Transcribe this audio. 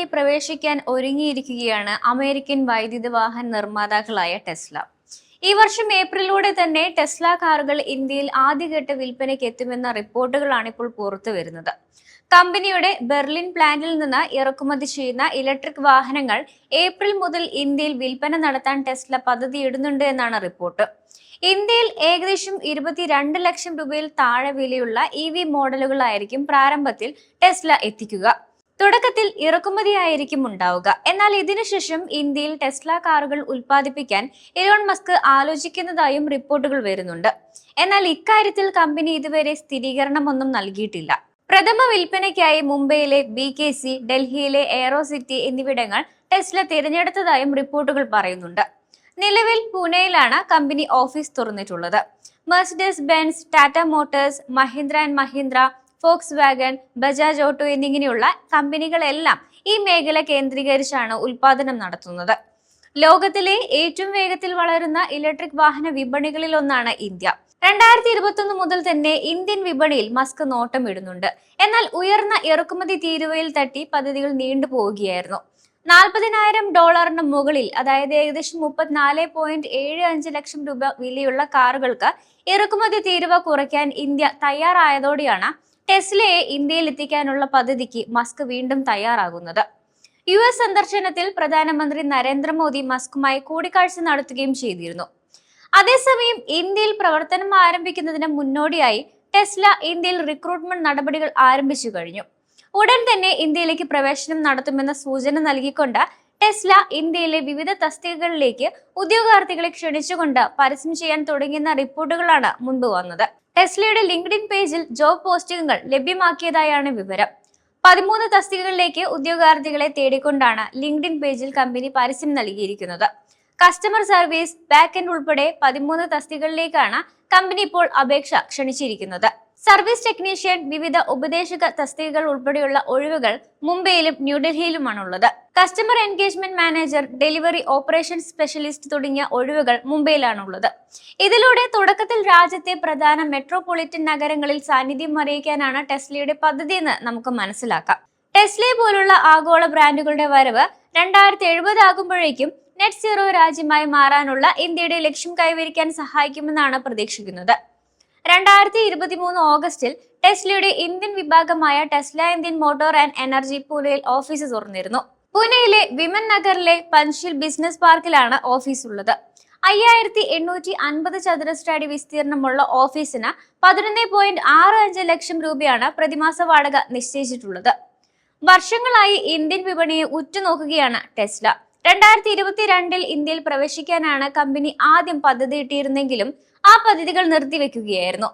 ഇന്ത്യയിലേക്ക് പ്രവേശിക്കാൻ ഒരുങ്ങിയിരിക്കുകയാണ് അമേരിക്കൻ വൈദ്യുത വാഹന നിർമ്മാതാക്കളായ ടെസ്ല. ഈ വർഷം ഏപ്രിലൂടെ തന്നെ ടെസ്ല കാറുകൾ ഇന്ത്യയിൽ ആദ്യഘട്ട വിൽപ്പനയ്ക്ക് എത്തുമെന്ന റിപ്പോർട്ടുകളാണ് ഇപ്പോൾ പുറത്തു വരുന്നത്. കമ്പനിയുടെ ബെർലിൻ പ്ലാന്റിൽ നിന്ന് ഇറക്കുമതി ചെയ്യുന്ന ഇലക്ട്രിക് വാഹനങ്ങൾ ഏപ്രിൽ മുതൽ ഇന്ത്യയിൽ വിൽപ്പന നടത്താൻ ടെസ്ല പദ്ധതിയിടുന്നുണ്ട് എന്നാണ് റിപ്പോർട്ട്. ഇന്ത്യയിൽ ഏകദേശം ഇരുപത്തിരണ്ട് ലക്ഷം രൂപയിൽ താഴെ വിലയുള്ള ഇ വി മോഡലുകളായിരിക്കും പ്രാരംഭത്തിൽ ടെസ്ല എത്തിക്കുക. തുടക്കത്തിൽ ഇറക്കുമതിയായിരിക്കും ഉണ്ടാവുക. എന്നാൽ ഇതിനുശേഷം ഇന്ത്യയിൽ ടെസ്ല കാറുകൾ ഉൽപ്പാദിപ്പിക്കാൻ ഇലോൺ മസ്ക് ആലോചിക്കുന്നതായും റിപ്പോർട്ടുകൾ വരുന്നുണ്ട്. എന്നാൽ ഇക്കാര്യത്തിൽ കമ്പനി ഇതുവരെ സ്ഥിരീകരണമൊന്നും നൽകിയിട്ടില്ല. പ്രഥമ വിൽപ്പനയ്ക്കായി മുംബൈയിലെ ബി കെ സി ഡൽഹിയിലെ എയറോ സിറ്റി എന്നിവിടങ്ങൾ ടെസ്ല തിരഞ്ഞെടുത്തതായും റിപ്പോർട്ടുകൾ പറയുന്നുണ്ട്. നിലവിൽ പൂനെയിലാണ് company office തുറന്നിട്ടുള്ളത്. Mercedes Benz Tata motors Mahindra and Mahindra Volkswagen Bajaj auto എന്നിങ്ങനെയുള്ള കമ്പനികളെല്ലാം ഈ മേഖല കേന്ദ്രീകരിച്ചാണ് ഉൽപാദനം നടത്തുന്നത്. ലോകത്തിലെ ഏറ്റവും വേഗത്തിൽ വളരുന്ന ഇലക്ട്രിക് വാഹന വിപണികളിൽ ഒന്നാണ് ഇന്ത്യ. രണ്ടായിരത്തി ഇരുപത്തൊന്ന് മുതൽ തന്നെ ഇന്ത്യൻ വിപണിയിൽ മസ്ക് നോട്ടമിടുന്നുണ്ട് എന്നാൽ ഉയർന്ന ഇറക്കുമതി തീരുവയിൽ തട്ടി പദ്ധതികൾ നീണ്ടുപോവുകയായിരുന്നു നാൽപ്പതിനായിരം ഡോളറിന് മുകളിൽ അതായത് ഏകദേശം മുപ്പത്തിനാല് പോയിന്റ് ഏഴ് അഞ്ച് ലക്ഷം രൂപ വിലയുള്ള കാറുകൾക്ക് ഇറക്കുമതി തീരുവ കുറയ്ക്കാൻ ഇന്ത്യ തയ്യാറായതോടെയാണ് ടെസ്ലയെ ഇന്ത്യയിൽ എത്തിക്കാനുള്ള പദ്ധതിക്ക് മസ്ക് വീണ്ടും തയ്യാറാകുന്നത്. യു എസ് സന്ദർശനത്തിൽ പ്രധാനമന്ത്രി നരേന്ദ്രമോദി മസ്കുമായി കൂടിക്കാഴ്ച നടത്തുകയും ചെയ്തിരുന്നു. അതേസമയം ഇന്ത്യയിൽ പ്രവർത്തനം ആരംഭിക്കുന്നതിന് മുന്നോടിയായി ടെസ്ല ഇന്ത്യയിൽ റിക്രൂട്ട്മെന്റ് നടപടികൾ ആരംഭിച്ചു കഴിഞ്ഞു. ഉടൻ തന്നെ ഇന്ത്യയിലേക്ക് പ്രവേശനം നടത്തുമെന്ന സൂചന നൽകിക്കൊണ്ട് ടെസ്ല ഇന്ത്യയിലെ വിവിധ തസ്തികകളിലേക്ക് ഉദ്യോഗാർത്ഥികളെ ക്ഷണിച്ചുകൊണ്ട് പരസ്യം ചെയ്യാൻ തുടങ്ങിയെന്ന റിപ്പോർട്ടുകളാണ് മുൻപ് വന്നത്. ടെസ്ലയുടെ ലിങ്ക്ഡിൻ പേജിൽ ജോബ് പോസ്റ്റിംഗുകൾ ലഭ്യമാക്കിയതായാണ് വിവരം. പതിമൂന്ന് തസ്തികകളിലേക്ക് ഉദ്യോഗാർത്ഥികളെ തേടിക്കൊണ്ടാണ് ലിങ്ക്ഡിൻ പേജിൽ കമ്പനി പരസ്യം നൽകിയിരിക്കുന്നത്. കസ്റ്റമർ സർവീസ് ബാക്ക് എൻഡ് ഉൾപ്പെടെ പതിമൂന്ന് തസ്തികകളിലേക്കാണ് കമ്പനി ഇപ്പോൾ അപേക്ഷ ക്ഷണിച്ചിരിക്കുന്നത്. സർവീസ് ടെക്നീഷ്യൻ വിവിധ ഉപദേശക തസ്തികകൾ ഉൾപ്പെടെയുള്ള ഒഴിവുകൾ മുംബൈയിലും ന്യൂഡൽഹിയിലുമാണുള്ളത്. Customer engagement manager delivery operation specialist തുടങ്ങിയ ഒഴിവുകൾ മുംബൈയിലാണുള്ളത്. ഇതിലൂടെ തുടക്കത്തിൽ രാജ്യത്തെ പ്രധാന മെട്രോപൊളിറ്റൻ നഗരങ്ങളിൽ സാന്നിധ്യം അറിയിക്കാനാണ് ടെസ്ലിയുടെ പദ്ധതി എന്ന് നമുക്ക് മനസ്സിലാക്കാം. ടെസ്ലി പോലുള്ള ആഗോള ബ്രാൻഡുകളുടെ വരവ് രണ്ടായിരത്തി എഴുപത് ആകുമ്പോഴേക്കും നെറ്റ് സീറോ രാജ്യമായി മാറാനുള്ള ഇന്ത്യയുടെ ലക്ഷ്യം കൈവരിക്കാൻ സഹായിക്കുമെന്നാണ് പ്രതീക്ഷിക്കുന്നത്. രണ്ടായിരത്തി ഇരുപത്തി മൂന്ന് ഓഗസ്റ്റിൽ ടെസ്ലയുടെ ഇന്ത്യൻ വിഭാഗമായ Tesla Indian motor and energy പൂനെയിൽ ഓഫീസ് തുറന്നിരുന്നു. പൂനെയിലെ വിമൻ നഗറിലെ പൻഷിൽ ബിസിനസ് പാർക്കിലാണ് ഓഫീസ് ഉള്ളത്. അയ്യായിരത്തി എണ്ണൂറ്റി അൻപത് ചതുരശ്ര അടി വിസ്തീർണമുള്ള ഓഫീസിന് പതിനൊന്ന് പോയിന്റ് ആറ് അഞ്ച് ലക്ഷം രൂപയാണ് പ്രതിമാസ വാടക നിശ്ചയിച്ചിട്ടുള്ളത്. വർഷങ്ങളായി ഇന്ത്യൻ വിപണിയെ ഉറ്റുനോക്കുകയാണ് ടെസ്ല. രണ്ടായിരത്തി ഇരുപത്തിരണ്ടിൽ ഇന്ത്യയിൽ പ്രവേശിക്കാനാണ് കമ്പനി ആദ്യം പദ്ധതിയിട്ടിരുന്നെങ്കിലും ആ പദ്ധതികൾ നിർത്തിവെക്കുകയായിരുന്നു.